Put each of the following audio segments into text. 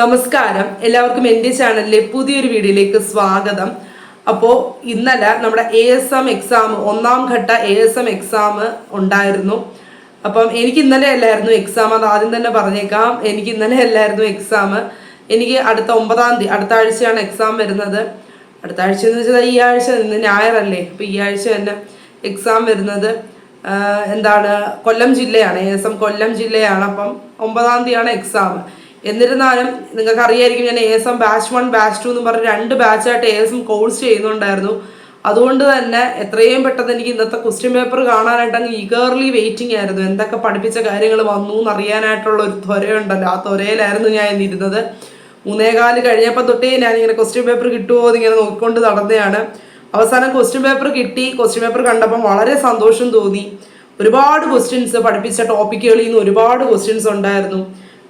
നമസ്കാരം. എല്ലാവർക്കും എന്റെ ചാനലിലെ പുതിയൊരു വീഡിയോയിലേക്ക് സ്വാഗതം. അപ്പോൾ ഇന്നലെ നമ്മുടെ എ എസ് എം എക്സാം ഒന്നാം ഘട്ട എ എസ് എം എക്സാം ഉണ്ടായിരുന്നു. അപ്പം എനിക്ക് ഇന്നലെ അല്ലായിരുന്നു എക്സാം അത് ആദ്യം തന്നെ പറഞ്ഞേക്കാം. എനിക്ക് ഇന്നലെ അല്ലായിരുന്നു എക്സാം എനിക്ക് അടുത്ത ഒമ്പതാം തീയതി അടുത്ത ആഴ്ചയാണ് എക്സാം വരുന്നത്. അടുത്ത ആഴ്ച എന്ന് വെച്ചാൽ ഈ ആഴ്ച ഇന്ന് ഞായറല്ലേ അപ്പോൾ ഈ ആഴ്ച തന്നെ എക്സാം വരുന്നത്. എന്താണ്? കൊല്ലം ജില്ലയാണ്. എ എസ് എം കൊല്ലം ജില്ലയാണ്. അപ്പം ഒമ്പതാം തീയതിയാണ് എക്സാം എന്നിരുന്നാലും നിങ്ങൾക്ക് അറിയായിരിക്കും ഞാൻ A S M batch one batch two എന്ന് പറഞ്ഞ് രണ്ട് ബാച്ചായിട്ട് എ എസ് എം കോഴ്സ് ചെയ്യുന്നുണ്ടായിരുന്നു. അതുകൊണ്ട് തന്നെ എത്രയും പെട്ടെന്ന് എനിക്ക് ഇന്നത്തെ ക്വസ്റ്റ്യൻ പേപ്പർ കാണാനായിട്ട് അങ്ങ് ഈഗർലി വെയിറ്റിംഗ് ആയിരുന്നു. എന്തൊക്കെ പഠിപ്പിച്ച കാര്യങ്ങൾ വന്നു എന്നറിയാനായിട്ടുള്ള ഒരു ത്വരയുണ്ടല്ലോ. ആ ത്വരയിലായിരുന്നു ഞാൻ ഇന്നിരുന്നത് മൂന്നേകാൽ കഴിഞ്ഞപ്പോൾ തൊട്ടേ ഞാൻ ഇങ്ങനെ ക്വസ്റ്റ്യൻ പേപ്പർ കിട്ടുമോ എന്ന് ഇങ്ങനെ നോക്കിക്കൊണ്ട് നടന്നതാണ് അവസാനം ക്വസ്റ്റ്യൻ പേപ്പർ കിട്ടി. ക്വസ്റ്റ്യൻ പേപ്പർ കണ്ടപ്പം വളരെ സന്തോഷം തോന്നി. ഒരുപാട് ക്വസ്റ്റ്യൻസ് പഠിപ്പിച്ച ടോപ്പിക്കുകളിൽ നിന്ന് ഒരുപാട് ക്വസ്റ്റ്യൻസ് ഉണ്ടായിരുന്നു.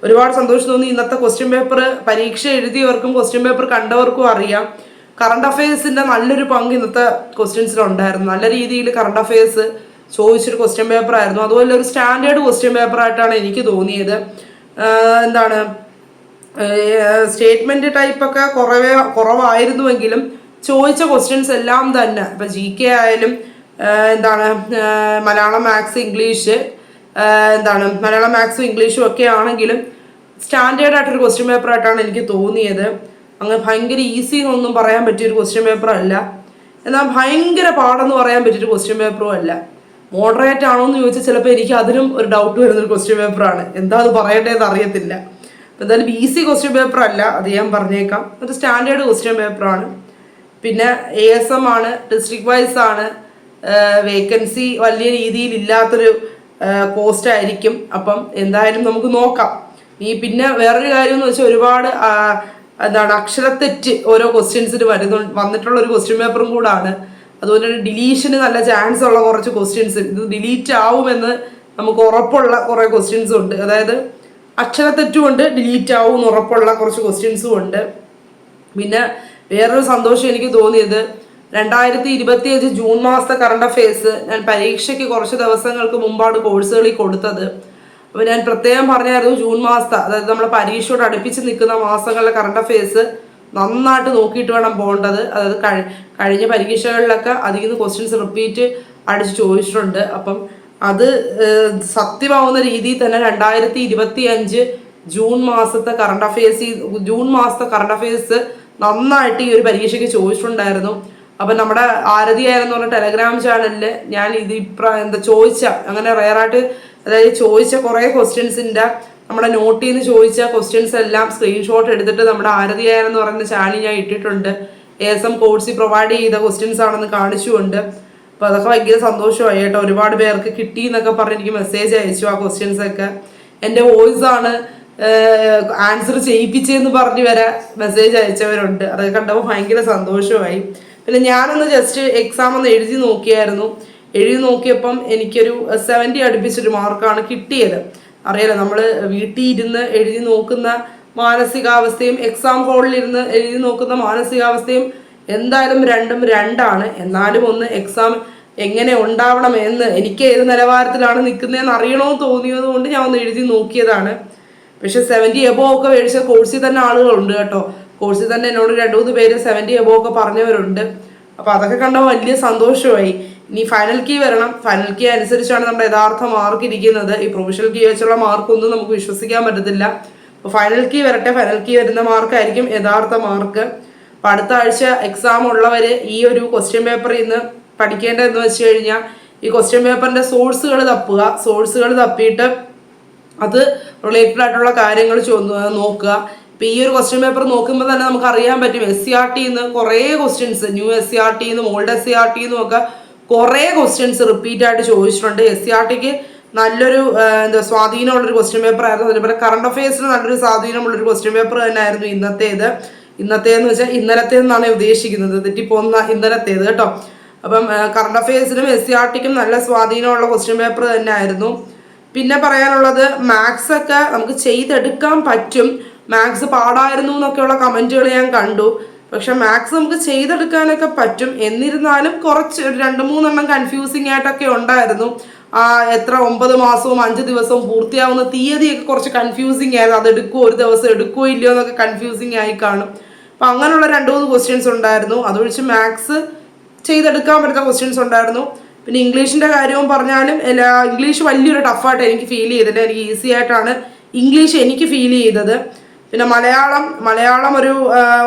ഒരുപാട് സന്തോഷം തോന്നി. ഇന്നത്തെ ക്വസ്റ്റ്യൻ പേപ്പർ പരീക്ഷ എഴുതിയവർക്കും ക്വസ്റ്റ്യൻ പേപ്പർ കണ്ടവർക്കും അറിയാം. കറണ്ട് അഫയേഴ്സിന്റെ നല്ലൊരു പങ്ക് ഇന്നത്തെ ക്വസ്റ്റ്യൻസിൽ ഉണ്ടായിരുന്നു. നല്ല രീതിയിൽ കറണ്ട് അഫയേഴ്സ് ചോദിച്ചൊരു ക്വസ്റ്റ്യൻ പേപ്പർ ആയിരുന്നു. അതുപോലെ ഒരു സ്റ്റാൻഡേർഡ് ക്വസ്റ്റ്യൻ പേപ്പർ ആയിട്ടാണ് എനിക്ക് തോന്നിയത്. എന്താണ്? സ്റ്റേറ്റ്മെന്റ് ടൈപ്പ് ഒക്കെ കുറവേ കുറവായിരുന്നുവെങ്കിലും ചോദിച്ച ക്വസ്റ്റ്യൻസ് എല്ലാം തന്നെ. ഇപ്പൊ ജി കെ ആയാലും എന്താണ്? മലയാളം മാത്സ് ഇംഗ്ലീഷ് എന്താണ് മലയാളം മാത്സും ഇംഗ്ലീഷും ഒക്കെ ആണെങ്കിലും സ്റ്റാൻഡേർഡ് ആയിട്ടൊരു ക്വസ്റ്റ്യൻ പേപ്പർ ആയിട്ടാണ് എനിക്ക് തോന്നിയത്. അങ്ങനെ ഭയങ്കര ഈസി എന്നൊന്നും പറയാൻ പറ്റിയ ഒരു ക്വസ്റ്റ്യൻ പേപ്പർ അല്ല. എന്നാൽ ഭയങ്കര പാടെന്ന് പറയാൻ പറ്റിയൊരു ക്വസ്റ്റ്യൻ പേപ്പറും അല്ല. മോഡറേറ്റ് ആണോ എന്ന് ചോദിച്ചാൽ ചിലപ്പോൾ എനിക്ക് അതിനും ഒരു ഡൗട്ട് വരുന്നൊരു ക്വസ്റ്റ്യൻ പേപ്പറാണ് എന്താ അത് പറയേണ്ടതെന്ന് അറിയത്തില്ല. അപ്പോൾ എന്തായാലും ഈസി ക്വസ്റ്റ്യൻ പേപ്പർ അല്ല അത് ഞാൻ പറഞ്ഞേക്കാം. ഒരു സ്റ്റാൻഡേർഡ് ക്വസ്റ്റ്യൻ പേപ്പറാണ് പിന്നെ എ എസ് എം ആണ് ഡിസ്ട്രിക്ട് വൈസ് ആണ്. വേക്കൻസി വലിയ രീതിയിൽ ഇല്ലാത്തൊരു പോസ്റ്റ് ആയിരിക്കും. അപ്പം എന്തായാലും നമുക്ക് നോക്കാം. ഈ പിന്നെ വേറൊരു കാര്യം എന്ന് വെച്ചാൽ ഒരുപാട് എന്താണ് അക്ഷരത്തെറ്റ് ഓരോ ക്വസ്റ്റ്യൻസിന് വരുന്നു. വന്നിട്ടുള്ള ഒരു ക്വസ്റ്റ്യൻ പേപ്പറും കൂടാണ്. അതുപോലെ തന്നെ ഡിലീഷന് നല്ല ചാൻസ് ഉള്ള കുറച്ച് ക്വസ്റ്റ്യൻസ് ഇത് ഡിലീറ്റ് ആവുമെന്ന് നമുക്ക് ഉറപ്പുള്ള കുറേ ക്വസ്റ്റ്യൻസും ഉണ്ട്. അതായത് അക്ഷരത്തെറ്റും ഉണ്ട് ഡിലീറ്റ് ആവും എന്ന് ഉറപ്പുള്ള കുറച്ച് ക്വസ്റ്റ്യൻസും ഉണ്ട്. പിന്നെ വേറൊരു സന്തോഷം എനിക്ക് തോന്നിയത് രണ്ടായിരത്തി ഇരുപത്തി അഞ്ച് ജൂൺ മാസത്തെ കറണ്ട് അഫയേഴ്സ് ഞാൻ പരീക്ഷയ്ക്ക് കുറച്ച് ദിവസങ്ങൾക്ക് മുമ്പാണ് കോഴ്സുകളിൽ കൊടുത്തത്. അപ്പോൾ ഞാൻ പ്രത്യേകം പറഞ്ഞായിരുന്നു ജൂൺ മാസത്തെ അതായത് നമ്മൾ പരീക്ഷയോട് അടുപ്പിച്ച് നിൽക്കുന്ന മാസങ്ങളിലെ കറണ്ട് അഫയേഴ്സ് നന്നായിട്ട് നോക്കിയിട്ട് വേണം പോകേണ്ടത്. അതായത് കഴി കഴിഞ്ഞ പരീക്ഷകളിലൊക്കെ അതിൽ നിന്ന് ക്വസ്റ്റ്യൻസ് റിപ്പീറ്റ് അടിച്ച് ചോദിച്ചിട്ടുണ്ട്. അപ്പം അത് സത്യമാവുന്ന രീതിയിൽ തന്നെ രണ്ടായിരത്തി ഇരുപത്തി അഞ്ച് ജൂൺ മാസത്തെ കറണ്ട് അഫയേഴ്സ് ജൂൺ മാസത്തെ കറണ്ട് അഫയേഴ്സ് നന്നായിട്ട് ഈ ഒരു പരീക്ഷയ്ക്ക് ചോദിച്ചിട്ടുണ്ടായിരുന്നു. അപ്പം നമ്മുടെ ആരതി ആയിരുന്നു പറഞ്ഞ ടെലഗ്രാം ചാനലിൽ ഞാൻ ഇത് ഇപ്ര എന്താ ചോദിച്ച അങ്ങനെ റയറായിട്ട് അതായത് ചോദിച്ച കുറേ ക്വസ്റ്റ്യൻസിന്റെ നമ്മുടെ നോട്ടിൽ നിന്ന് ചോദിച്ച ക്വസ്റ്റ്യൻസ് എല്ലാം സ്ക്രീൻഷോട്ട് എടുത്തിട്ട് നമ്മുടെ ആരതി ആയിരുന്നു പറയുന്ന ചാനൽ ഞാൻ ഇട്ടിട്ടുണ്ട്. എ എസ് എം കോഴ്സിൽ പ്രൊവൈഡ് ചെയ്ത ക്വസ്റ്റ്യൻസ് ആണെന്ന് കാണിച്ചുകൊണ്ട്. അപ്പോൾ അതൊക്കെ ഭയങ്കര സന്തോഷമായി കേട്ടോ. ഒരുപാട് പേർക്ക് കിട്ടി എന്നൊക്കെ പറഞ്ഞ് എനിക്ക് മെസ്സേജ് അയച്ചു ആ ക്വസ്റ്റ്യൻസ് ഒക്കെ. എന്റെ വോയിസ് ആണ് ആൻസർ ചെയ്യിപ്പിച്ചെന്ന് പറഞ്ഞ് വരെ മെസ്സേജ് അയച്ചവരുണ്ട്. അതൊക്കെ കണ്ടപ്പോൾ ഭയങ്കര സന്തോഷമായി. പിന്നെ ഞാനൊന്ന് ജസ്റ്റ് എക്സാം ഒന്ന് എഴുതി നോക്കിയായിരുന്നു. എഴുതി നോക്കിയപ്പം എനിക്കൊരു സെവന്റി അടുപ്പിച്ചൊരു മാർക്കാണ് കിട്ടിയത്. അറിയാലോ നമ്മൾ വീട്ടിൽ ഇരുന്ന് എഴുതി നോക്കുന്ന മാനസികാവസ്ഥയും എക്സാം ഹോളിൽ ഇരുന്ന് എഴുതി നോക്കുന്ന മാനസികാവസ്ഥയും എന്തായാലും രണ്ടും രണ്ടാണ്. എന്നാലും ഒന്ന് എക്സാം എങ്ങനെ ഉണ്ടാവണം എന്ന് എനിക്ക് ഏത് നിലവാരത്തിലാണ് നിൽക്കുന്നതെന്ന് അറിയണമെന്ന് തോന്നിയത് കൊണ്ട് ഞാൻ ഒന്ന് എഴുതി നോക്കിയതാണ്. പക്ഷെ സെവന്റി എബോ ഒക്കെ മേടിച്ച കോഴ്സിൽ തന്നെ ആളുകളുണ്ട് കേട്ടോ. കോഴ്സിൽ തന്നെ എന്നോട് രണ്ടു മൂന്ന് പേര് സെവന്റി എബോ ഒക്കെ പറഞ്ഞവരുണ്ട്. അപ്പോൾ അതൊക്കെ കണ്ടപ്പോൾ വലിയ സന്തോഷമായി. ഇനി ഫൈനൽ കീ വരണം. ഫൈനൽ കീ അനുസരിച്ചാണ് നമ്മുടെ യഥാർത്ഥ മാർക്ക് ഇരിക്കുന്നത്. ഈ പ്രൊഫഷണൽ കീ വെച്ചുള്ള മാർക്കൊന്നും നമുക്ക് വിശ്വസിക്കാൻ പറ്റത്തില്ല. അപ്പോൾ ഫൈനൽ കീ വരട്ടെ. ഫൈനൽ കീ വരുന്ന മാർക്കായിരിക്കും യഥാർത്ഥ മാർക്ക് അപ്പം അടുത്ത ആഴ്ച എക്സാം ഉള്ളവർ ഈ ഒരു ക്വസ്റ്റ്യൻ പേപ്പറിൽ നിന്ന് പഠിക്കേണ്ടതെന്ന് വെച്ച് കഴിഞ്ഞാൽ ഈ ക്വസ്റ്റ്യൻ പേപ്പറിന്റെ സോഴ്സുകൾ തപ്പുക. സോഴ്സുകൾ തപ്പിയിട്ട് അത് റിലേറ്റഡ് ആയിട്ടുള്ള കാര്യങ്ങൾ നോക്കുക. ഇപ്പം ഈ ഒരു ക്വസ്റ്റ്യൻ പേപ്പർ നോക്കുമ്പോൾ തന്നെ നമുക്ക് അറിയാൻ പറ്റും എസ് സി ആർ ടിന്ന് കുറേ questions new S C R ടിന്നും old S C R ടിന്നും ഒക്കെ കുറേ ക്വസ്റ്റ്യൻസ് റിപ്പീറ്റ് ആയിട്ട് ചോദിച്ചിട്ടുണ്ട്. എസ് സി ആർ ടിക്ക് നല്ലൊരു എന്താ സ്വാധീനമുള്ള ഒരു ക്വസ്റ്റ്യൻ പേപ്പർ ആയിരുന്നു. അതുപോലെ കറണ്ട് അഫയേഴ്സിന് നല്ലൊരു സ്വാധീനമുള്ള ഒരു ക്വസ്റ്റ്യൻ പേപ്പർ തന്നെയായിരുന്നു ഇന്നത്തേത്. ഇന്നത്തേന്ന് വെച്ചാൽ ഇന്നലത്തെ എന്നാണ് ഉദ്ദേശിക്കുന്നത്. തെറ്റിപ്പോന്ന ഇന്നലത്തേത് കേട്ടോ. അപ്പം കറണ്ട് അഫയേഴ്സിനും എസ് സി ആർ ടിക്കും നല്ല സ്വാധീനമുള്ള ക്വസ്റ്റ്യൻ പേപ്പർ തന്നെയായിരുന്നു. പിന്നെ പറയാനുള്ളത് മാത്സ് ഒക്കെ നമുക്ക് ചെയ്തെടുക്കാൻ പറ്റും. മാത്സ് പാടായിരുന്നു എന്നൊക്കെയുള്ള കമന്റുകൾ ഞാൻ കണ്ടു. പക്ഷെ മാത്സ് നമുക്ക് ചെയ്തെടുക്കാനൊക്കെ പറ്റും. എന്നിരുന്നാലും കുറച്ച് ഒരു രണ്ട് മൂന്നെണ്ണം കൺഫ്യൂസിങ് ആയിട്ടൊക്കെ ഉണ്ടായിരുന്നു. എത്ര ഒമ്പത് മാസവും അഞ്ച് ദിവസവും പൂർത്തിയാവുന്ന തീയതിയൊക്കെ കുറച്ച് കൺഫ്യൂസിങ് ആയിരുന്നു. അത് എടുക്കുമോ ഒരു ദിവസം എടുക്കുമോ ഇല്ലയോ എന്നൊക്കെ കൺഫ്യൂസിങ് ആയി കാണും. അപ്പം അങ്ങനെയുള്ള രണ്ട് മൂന്ന് ക്വസ്റ്റ്യൻസ് ഉണ്ടായിരുന്നു. അതൊഴിച്ച് മാത്സ് ചെയ്തെടുക്കാൻ പറ്റുന്ന ക്വസ്റ്റ്യൻസ് ഉണ്ടായിരുന്നു. പിന്നെ ഇംഗ്ലീഷിന്റെ കാര്യവും പറഞ്ഞാലും എല്ലാ ഇംഗ്ലീഷ് വലിയൊരു ടഫായിട്ട് എനിക്ക് ഫീൽ ചെയ്തില്ല എനിക്ക് ഈസി ആയിട്ടാണ് ഇംഗ്ലീഷ് എനിക്ക് ഫീൽ ചെയ്തത്. പിന്നെ മലയാളം മലയാളം ഒരു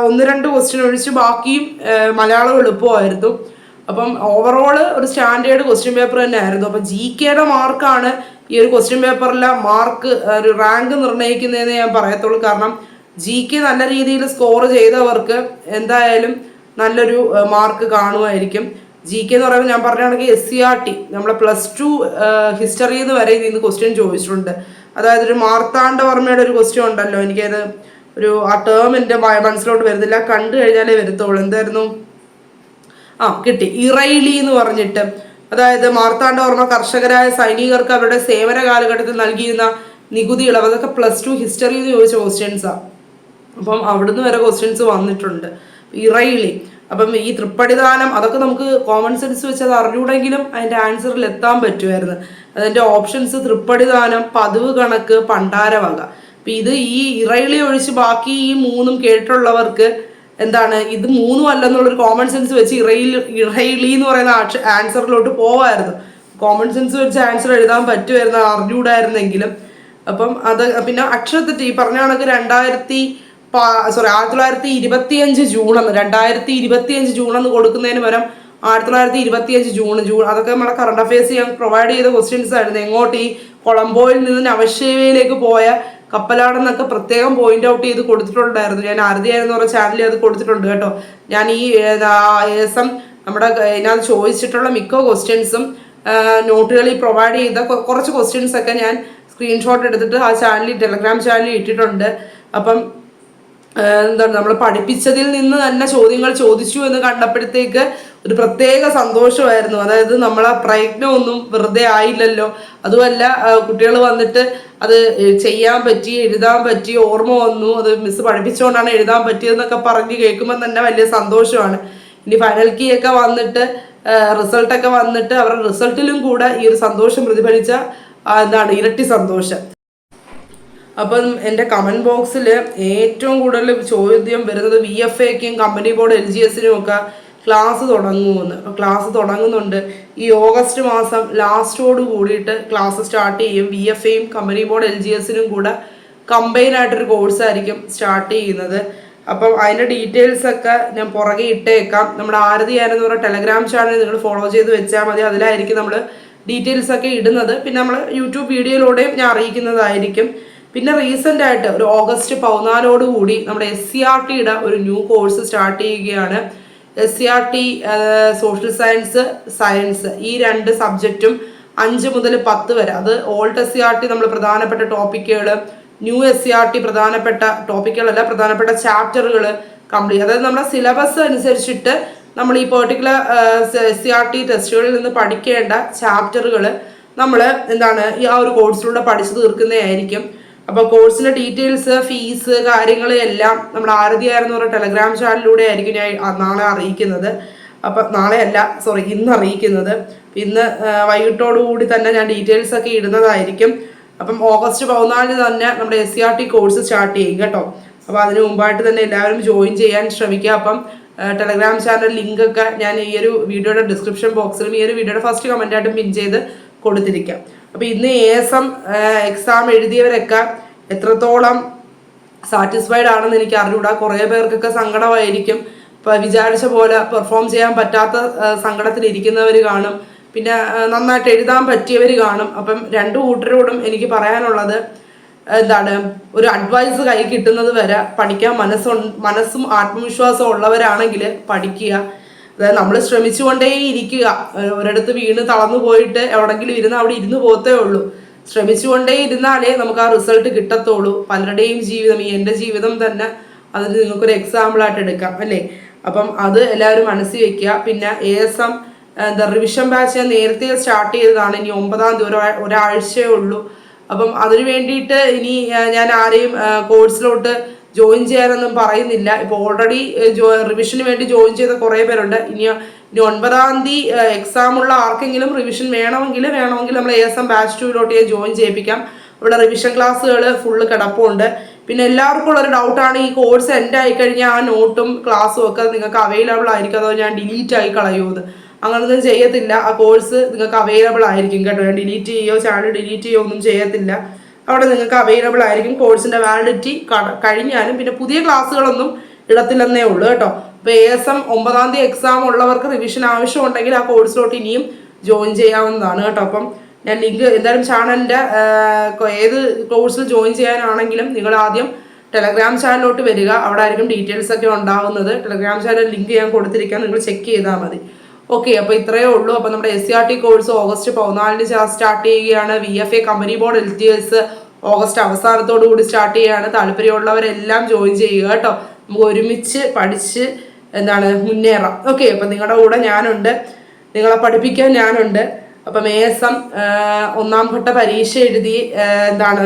ഒന്ന് രണ്ട് ക്വസ്റ്റ്യൻ ഒഴിച്ച് ബാക്കിയും മലയാളം എളുപ്പമായിരുന്നു. അപ്പം ഓവറോൾ ഒരു സ്റ്റാൻഡേർഡ് ക്വസ്റ്റ്യൻ പേപ്പർ തന്നെ ആയിരുന്നു അപ്പം ജി കെയുടെ മാർക്കാണ് ഈ ഒരു ക്വസ്റ്റ്യൻ പേപ്പറിലെ മാർക്ക് ഒരു റാങ്ക് നിർണയിക്കുന്നതെന്ന് ഞാൻ പറയത്തുള്ളൂ. കാരണം ജി കെ നല്ല രീതിയിൽ സ്കോർ ചെയ്തവർക്ക് എന്തായാലും നല്ലൊരു മാർക്ക് കാണുമായിരിക്കും. ജി കെ എന്ന് പറയുമ്പോൾ ഞാൻ പറഞ്ഞാണെങ്കിൽ എസ് സി ആർ ടി നമ്മളെ പ്ലസ് ടു ഹിസ്റ്ററിയിൽ നിന്ന് വരെ ഇതിൽ നിന്ന് ക്വസ്റ്റ്യൻ ചോദിച്ചിട്ടുണ്ട്. അതായത് ഒരു മാർത്താണ്ഡവർമ്മയുടെ ഒരു ക്വസ്റ്റ്യൻ ഉണ്ടല്ലോ. എനിക്കത് ഒരു ആ ടേം എന്റെ മനസ്സിലോട്ട് വരുന്നില്ല. കണ്ടു കഴിഞ്ഞാലേ വരത്തുള്ളൂ. എന്തായിരുന്നു? ആ കിട്ടി. ഇറൈലി എന്ന് പറഞ്ഞിട്ട്. അതായത് മാർത്താണ്ഡവർമ്മ കർഷകരായ സൈനികർക്ക് അവരുടെ സേവന കാലഘട്ടത്തിൽ നൽകിയിരുന്ന നികുതി ഇളവ്. അതൊക്കെ പ്ലസ് ടു ഹിസ്റ്ററി എന്ന് ചോദിച്ച ക്വസ്റ്റ്യൻസാണ് അപ്പം അവിടുന്ന് വരെ ക്വസ്റ്റ്യൻസ് വന്നിട്ടുണ്ട്. ഇറയിലി അപ്പം ഈ തൃപ്പടിദാനം അതൊക്കെ നമുക്ക് കോമൺ സെൻസ് വെച്ച് അത് അറിഞ്ഞൂടെങ്കിലും അതിന്റെ ആൻസറിൽ എത്താൻ പറ്റുമായിരുന്നു. അതിന്റെ ഓപ്ഷൻസ് തൃപ്പടിദാനം പതിവ് കണക്ക് പണ്ടാരവക അപ്പം ഇത് ഈ ഇറയിളി ഒഴിച്ച് ബാക്കി ഈ മൂന്നും കേട്ടിട്ടുള്ളവർക്ക് എന്താണ് ഇത് മൂന്നും അല്ലെന്നുള്ളൊരു കോമൺ സെൻസ് വെച്ച് ഇറയിൽ ഇറയിളി എന്ന് പറയുന്ന ആൻസറിലോട്ട് പോവായിരുന്നു. കോമൺ സെൻസ് വെച്ച് ആൻസർ എഴുതാൻ പറ്റുമായിരുന്നു അറിഞ്ഞൂടായിരുന്നെങ്കിലും അപ്പം അത് പിന്നെ അക്ഷരത്തെറ്റ് ഈ പറഞ്ഞ കണക്ക് രണ്ടായിരത്തി സോറി ആയിരത്തി തൊള്ളായിരത്തി ഇരുപത്തിയഞ്ച് ജൂൺ എന്ന് രണ്ടായിരത്തി ഇരുപത്തിയഞ്ച് ജൂൺ എന്ന് കൊടുക്കുന്നതിന് പകരം ആയിരത്തി തൊള്ളായിരത്തി ഇരുപത്തിയഞ്ച് ജൂൺ ജൂൺ അതൊക്കെ നമ്മുടെ കറണ്ട് അഫയേഴ്സ് ഞാൻ പ്രൊവൈഡ് ചെയ്ത ക്വസ്റ്റ്യൻസ് ആയിരുന്നു. എങ്ങോട്ട് ഈ കൊളംബോയിൽ നിന്ന് നവശേവയിലേക്ക് പോയ കപ്പലാടെന്നൊക്കെ പ്രത്യേകം പോയിന്റ് ഔട്ട് ചെയ്ത് കൊടുത്തിട്ടുണ്ടായിരുന്നു. ഞാൻ ആരതിയായിരുന്നു പറഞ്ഞ ചാനലിൽ അത് കൊടുത്തിട്ടുണ്ട് കേട്ടോ. ഞാൻ ഈ എം നമ്മുടെ ഇതിനകത്ത് ചോദിച്ചിട്ടുള്ള മിക്ക ക്വസ്റ്റ്യൻസും നോട്ടുകളിൽ പ്രൊവൈഡ് ചെയ്ത കുറച്ച് ക്വസ്റ്റ്യൻസ് ഒക്കെ ഞാൻ സ്ക്രീൻഷോട്ട് എടുത്തിട്ട് ആ ചാനലിൽ ടെലഗ്രാം ചാനലിൽ ഇട്ടിട്ടുണ്ട്. അപ്പം എന്താണ് നമ്മൾ പഠിപ്പിച്ചതിൽ നിന്ന് തന്നെ ചോദ്യങ്ങൾ ചോദിച്ചു എന്ന് കണ്ടപ്പോഴത്തേക്ക് ഒരു പ്രത്യേക സന്തോഷമായിരുന്നു. അതായത് നമ്മൾ നമ്മളെ പ്രയത്നമൊന്നും വെറുതെ ആയില്ലല്ലോ. അതുമല്ല കുട്ടികൾ വന്നിട്ട് അത് ചെയ്യാൻ പറ്റി എഴുതാൻ പറ്റി ഓർമ്മ വന്നു അത് മിസ് പഠിപ്പിച്ചുകൊണ്ടാണ് എഴുതാൻ പറ്റിയതെന്നൊക്കെ പറഞ്ഞ് കേൾക്കുമ്പോൾ തന്നെ വലിയ സന്തോഷമാണ്. ഇനി ഫൈനൽ കീ ഒക്കെ വന്നിട്ട് റിസൾട്ടൊക്കെ വന്നിട്ട് അവരുടെ റിസൾട്ടിലും കൂടെ ഈ ഒരു സന്തോഷം പ്രതിഫലിച്ച എന്താണ് ഇരട്ടി സന്തോഷം. അപ്പം എന്റെ കമന്റ് ബോക്സിൽ ഏറ്റവും കൂടുതൽ ചോദ്യം വരുന്നത് വി എഫ് എക്കും കമ്പനി ബോർഡ് എൽ ജി എസിനും ഒക്കെ ക്ലാസ് തുടങ്ങുമെന്ന്. അപ്പോൾ ക്ലാസ് തുടങ്ങുന്നുണ്ട്. ഈ ഓഗസ്റ്റ് മാസം ലാസ്റ്റോട് കൂടിയിട്ട് ക്ലാസ് സ്റ്റാർട്ട് ചെയ്യും. വി എഫ് എയും കമ്പനി ബോർഡ് എൽ ജി എസിനും കൂടെ കമ്പൈൻ ആയിട്ടൊരു കോഴ്സ് ആയിരിക്കും സ്റ്റാർട്ട് ചെയ്യുന്നത്. അപ്പം അതിന്റെ ഡീറ്റെയിൽസ് ഒക്കെ ഞാൻ പുറകെ ഇട്ടേക്കാം. നമ്മുടെ ആരതി ആരെന്ന് പറഞ്ഞ ടെലഗ്രാം ചാനൽ നിങ്ങൾ ഫോളോ ചെയ്ത് വെച്ചാൽ മതി. അതിലായിരിക്കും നമ്മൾ ഡീറ്റെയിൽസ് ഒക്കെ ഇടുന്നത്. പിന്നെ നമ്മൾ യൂട്യൂബ് വീഡിയോയിലൂടെയും ഞാൻ അറിയിക്കുന്നതായിരിക്കും. പിന്നെ റീസെന്റ് ആയിട്ട് ഒരു ഓഗസ്റ്റ് പതിനാലോട് കൂടി നമ്മുടെ എസ് സി ആർ ടിയുടെ ഒരു ന്യൂ കോഴ്സ് സ്റ്റാർട്ട് ചെയ്യുകയാണ്. S C R T social science science ഈ രണ്ട് സബ്ജക്റ്റും അഞ്ച് മുതൽ പത്ത് വരെ. അത് old S C R T നമ്മൾ പ്രധാനപ്പെട്ട ടോപ്പിക്കുകൾ new S C R T പ്രധാനപ്പെട്ട ടോപ്പിക്കുകളല്ല പ്രധാനപ്പെട്ട ചാപ്റ്ററുകൾ കംപ്ലീറ്റ് അതായത് നമ്മുടെ സിലബസ് അനുസരിച്ചിട്ട് നമ്മൾ ഈ particular S C R T ടെസ്റ്റുകളിൽ നിന്ന് പഠിക്കേണ്ട ചാപ്റ്ററുകൾ നമ്മൾ എന്താണ് ഈ ആ ഒരു കോഴ്സിലൂടെ പഠിച്ചു തീർക്കുന്നതായിരിക്കും. അപ്പോൾ കോഴ്സിലെ ഡീറ്റെയിൽസ് ഫീസ് കാര്യങ്ങൾ എല്ലാം നമ്മുടെ ആരതി ആയിരുന്നു പറഞ്ഞ ടെലഗ്രാം ചാനലിലൂടെ ആയിരിക്കും ഞാൻ നാളെ അറിയിക്കുന്നത്. അപ്പൊ നാളെ അല്ല സോറി ഇന്ന് അറിയിക്കുന്നത്. ഇന്ന് വൈകിട്ടോടുകൂടി തന്നെ ഞാൻ ഡീറ്റെയിൽസ് ഒക്കെ ഇടുന്നതായിരിക്കും. അപ്പം ഓഗസ്റ്റ് പതിനാലിന് തന്നെ നമ്മുടെ S C R T course start ചെയ്യും കേട്ടോ. അപ്പോൾ അതിന് മുമ്പായിട്ട് തന്നെ എല്ലാവരും ജോയിൻ ചെയ്യാൻ ശ്രമിക്കുക. അപ്പം ടെലഗ്രാം ചാനൽ ലിങ്ക് ഒക്കെ ഞാൻ ഈ ഒരു വീഡിയോയുടെ ഡിസ്ക്രിപ്ഷൻ ബോക്സിലും ഈ ഒരു വീഡിയോയുടെ ഫസ്റ്റ് കമന്റ് ആയിട്ടും പിൻ ചെയ്ത് കൊടുത്തിരിക്കാം. അപ്പോൾ ഇന്ന് എസ് എക്സാം എഴുതിയവരൊക്കെ എത്രത്തോളം സാറ്റിസ്ഫൈഡ് ആണെന്ന് എനിക്ക് അറിഞ്ഞൂടാ. കുറേ പേർക്കൊക്കെ സങ്കടമായിരിക്കും. ഇപ്പം വിചാരിച്ച പോലെ പെർഫോം ചെയ്യാൻ പറ്റാത്ത സങ്കടത്തിലിരിക്കുന്നവർ കാണും. പിന്നെ നന്നായിട്ട് എഴുതാൻ പറ്റിയവർ കാണും. അപ്പം രണ്ടു കൂട്ടരോടും എനിക്ക് പറയാനുള്ളത് എന്താണ് ഒരു അഡ്വൈസ് കൈ കിട്ടുന്നത് വരെ പഠിക്കാൻ മനസ്സുണ്ട് മനസ്സും ആത്മവിശ്വാസവും ഉള്ളവരാണെങ്കിൽ പഠിക്കുക. അതായത് നമ്മൾ ശ്രമിച്ചുകൊണ്ടേ ഇരിക്കുക. ഒരിടത്ത് വീണ് തളർന്നു പോയിട്ട് എവിടെങ്കിലും ഇരുന്ന് അവിടെ ഇരുന്ന് പോത്തേ ഉള്ളൂ. ശ്രമിച്ചുകൊണ്ടേ ഇരുന്നാലേ നമുക്ക് ആ റിസൾട്ട് കിട്ടത്തുള്ളൂ പലരുടെയും ജീവിതം ഈ എന്റെ ജീവിതം തന്നെ അതിന് നിങ്ങൾക്കൊരു എക്സാമ്പിൾ ആയിട്ട് എടുക്കാം അല്ലേ? അപ്പം അത് എല്ലാവരും മനസ്സിൽ വെക്കുക. പിന്നെ എ എസ് എം എന്താ റിവിഷൻ ബാച്ച് ഞാൻ നേരത്തെ സ്റ്റാർട്ട് ചെയ്തതാണ്. ഇനി ഒമ്പതാം തീയതി ഒരാ- ഒരാഴ്ചയേ ഉള്ളൂ. അപ്പം അതിനു വേണ്ടിയിട്ട് ഇനി ഞാൻ ആരെയും കോഴ്സിലോട്ട് ജോയിൻ ചെയ്യാനൊന്നും പറയുന്നില്ല. ഇപ്പോൾ ഓൾറെഡി റിവിഷന് വേണ്ടി ജോയിൻ ചെയ്ത കുറേ പേരുണ്ട്. ഇനി ഇനി ഒൻപതാം തീയതി എക്സാം ഉള്ള ആർക്കെങ്കിലും റിവിഷൻ വേണമെങ്കിൽ വേണമെങ്കിൽ നമ്മൾ എ എസ് എം ബാച്ച് ടൂവിലോട്ട് ഞാൻ ജോയിൻ ചെയ്യിപ്പിക്കാം. ഇവിടെ റിവിഷൻ ക്ലാസ്സുകൾ ഫുള്ള് കിടപ്പുണ്ട്. പിന്നെ എല്ലാവർക്കും ഉള്ളൊരു ഡൗട്ടാണ് ഈ കോഴ്സ് എൻഡ് ആയിക്കഴിഞ്ഞാൽ ആ നോട്ടും ക്ലാസ്സും ഒക്കെ നിങ്ങൾക്ക് അവൈലബിൾ ആയിരിക്കും അതോ ഞാൻ ഡിലീറ്റ് ആയി കളയുമെന്ന് അങ്ങനൊന്നും ചെയ്യത്തില്ല. ആ കോഴ്സ് നിങ്ങൾക്ക് അവൈലബിൾ ആയിരിക്കും കേട്ടോ. ഞാൻ ഡിലീറ്റ് ചെയ്യോ ചാനൽ ഡിലീറ്റ് ചെയ്യോ ഒന്നും ചെയ്യത്തില്ല. അവിടെ നിങ്ങൾക്ക് അവൈലബിൾ ആയിരിക്കും കോഴ്സിന്റെ വാലിഡിറ്റി കഴിഞ്ഞാലും പിന്നെ പുതിയ ക്ലാസ്സുകളൊന്നും ഇടത്തില്ലെന്നേ ഉള്ളൂ കേട്ടോ. അപ്പോൾ എ എസ് എം ഒമ്പതാം തീയതി എക്സാം ഉള്ളവർക്ക് റിവിഷൻ ആവശ്യമുണ്ടെങ്കിൽ ആ കോഴ്സിലോട്ട് ഇനിയും ജോയിൻ ചെയ്യാവുന്നതാണ് കേട്ടോ. അപ്പം ഞാൻ ലിങ്ക് എന്തായാലും ചാനലിന്റെ ഏത് കോഴ്സിൽ ജോയിൻ ചെയ്യാനാണെങ്കിലും നിങ്ങൾ ആദ്യം ടെലഗ്രാം ചാനലിലോട്ട് വരിക. അവിടെ ആയിരിക്കും ഡീറ്റെയിൽസ് ഒക്കെ ഉണ്ടാവുന്നത്. ടെലഗ്രാം ചാനൽ ലിങ്ക് ഞാൻ കൊടുത്തിരിക്കാം. നിങ്ങൾ ചെക്ക് ചെയ്താൽ മതി. ഓക്കെ അപ്പൊ ഇത്രയേ ഉള്ളൂ. അപ്പൊ നമ്മുടെ S C R T course August പതിനാലിന് സ്റ്റാർട്ട് ചെയ്യുകയാണ്. V F A company board L T S August അവസാനത്തോടു കൂടി സ്റ്റാർട്ട് ചെയ്യുകയാണ്. താല്പര്യമുള്ളവരെല്ലാം ജോയിൻ ചെയ്യുക കേട്ടോ. നമുക്ക് ഒരുമിച്ച് പഠിച്ച് എന്താണ് മുന്നേറാം. ഓക്കെ അപ്പം നിങ്ങളുടെ കൂടെ ഞാനുണ്ട്. നിങ്ങളെ പഠിപ്പിക്കാൻ ഞാനുണ്ട്. അപ്പം മേസം ഒന്നാം ഘട്ട പരീക്ഷ എഴുതി എന്താണ്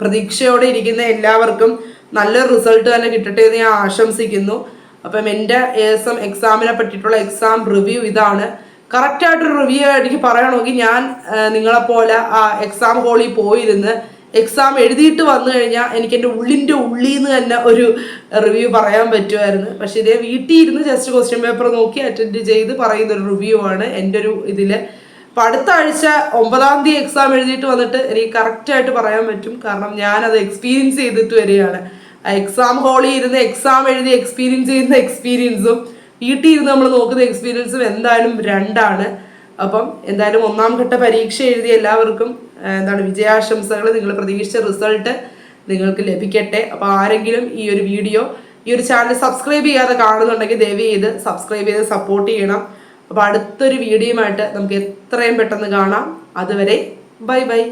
പ്രതീക്ഷയോടെ ഇരിക്കുന്ന എല്ലാവർക്കും നല്ലൊരു റിസൾട്ട് തന്നെ കിട്ടട്ടെ എന്ന് ഞാൻ ആശംസിക്കുന്നു. അപ്പം എന്റെ എസ് എം എക്സാമിനെ പറ്റിയിട്ടുള്ള എക്സാം റിവ്യൂ ഇതാണ്. കറക്റ്റായിട്ടൊരു റിവ്യൂ എനിക്ക് പറയണമെങ്കിൽ ഞാൻ നിങ്ങളെപ്പോലെ ആ എക്സാം ഹോളിൽ പോയിരുന്ന് എക്സാം എഴുതിയിട്ട് വന്നു കഴിഞ്ഞാൽ എനിക്ക് എന്റെ ഉള്ളിന്റെ ഉള്ളിൽ നിന്ന് തന്നെ ഒരു റിവ്യൂ പറയാൻ പറ്റുമായിരുന്നു. പക്ഷേ ഇതേ വീട്ടിൽ ഇരുന്ന് ജസ്റ്റ് ക്വസ്റ്റ്യൻ പേപ്പർ നോക്കി അറ്റൻഡ് ചെയ്ത് പറയുന്ന ഒരു റിവ്യൂ ആണ് എന്റെ ഒരു ഇതിൽ അപ്പം അടുത്ത ആഴ്ച ഒമ്പതാം തീയതി എക്സാം എഴുതിയിട്ട് വന്നിട്ട് എനിക്ക് കറക്റ്റായിട്ട് പറയാൻ പറ്റും. കാരണം ഞാനത് എക്സ്പീരിയൻസ് ചെയ്തിട്ട് വരികയാണ്. എക്സാം ഹാളിൽ ഇരുന്ന് എക്സാം എഴുതി എക്സ്പീരിയൻസ് ചെയ്യുന്ന എക്സ്പീരിയൻസും വീട്ടിൽ ഇരുന്ന് നമ്മൾ നോക്കുന്ന എക്സ്പീരിയൻസും എന്തായാലും രണ്ടാണ്. അപ്പം എന്തായാലും ഒന്നാം ഘട്ട പരീക്ഷ എഴുതിയ എല്ലാവർക്കും എന്താണ് വിജയാശംസകൾ. നിങ്ങൾ പ്രതീക്ഷിച്ച റിസൾട്ട് നിങ്ങൾക്ക് ലഭിക്കട്ടെ. അപ്പോൾ ആരെങ്കിലും ഈ ഒരു വീഡിയോ ഈ ഒരു ചാനൽ സബ്സ്ക്രൈബ് ചെയ്യാതെ കാണുന്നുണ്ടെങ്കിൽ ദയവ് ചെയ്ത് സബ്സ്ക്രൈബ് ചെയ്ത് സപ്പോർട്ട് ചെയ്യണം. അപ്പോൾ അടുത്തൊരു വീഡിയോയുമായിട്ട് നമുക്ക് എത്രയും പെട്ടെന്ന് കാണാം. അതുവരെ ബൈ ബൈ.